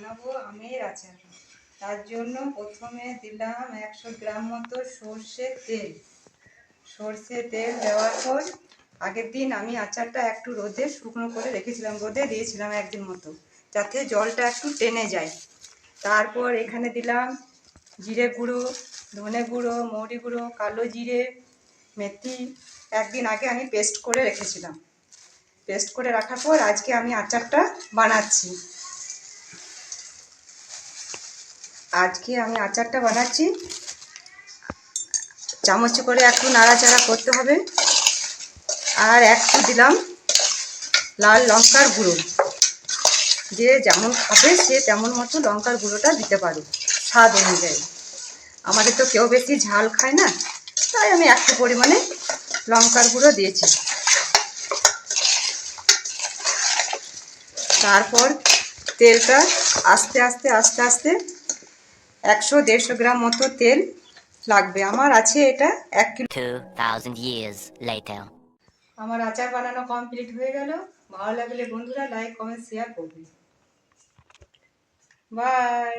বানাবো আমের আচার। তার জন্য প্রথমে দিলাম একশো গ্রাম মতো সর্ষে তেল। সর্ষে তেল দেওয়ার পর আগের দিন আমি আচারটা একটু রোদে শুকনো করে রেখেছিলাম, রোদে দিয়েছিলাম একদিন মতো, যাতে জলটা একটু টেনে যায়। তারপর এখানে দিলাম জিরে গুঁড়ো, ধনে গুঁড়ো, মৌরি গুঁড়ো, কালো জিরে, মেথি। একদিন আগে আমি পেস্ট করে রেখেছিলাম। পেস্ট করে রাখার পর আজকে আমি আচারটা বানাচ্ছি। আজকে আমি আচারটা বানাচ্ছি। চামচ করে একটু নাড়াচাড়া করতে হবে। আর একটু দিলাম লাল লঙ্কার গুঁড়ো। যে যেমন খাবে সে তেমন মতো লঙ্কার গুঁড়োটা দিতে পারে, স্বাদ অনুযায়ী। আমাদের তো কেউ বেশি ঝাল খায় না, তাই আমি একটু পরিমাণে লঙ্কার গুঁড়ো দিয়েছি। তারপর তেলটা আস্তে আস্তে আস্তে আস্তে একশো দেড়শো গ্রাম মতো তেল লাগবে। আমার আছে এটা এক কিলো। 2,000 years আমার আচার বানানো কমপ্লিট হয়ে গেল। ভালো লাগলে বন্ধুরা লাইক কমেন্ট শেয়ার করবে। বাই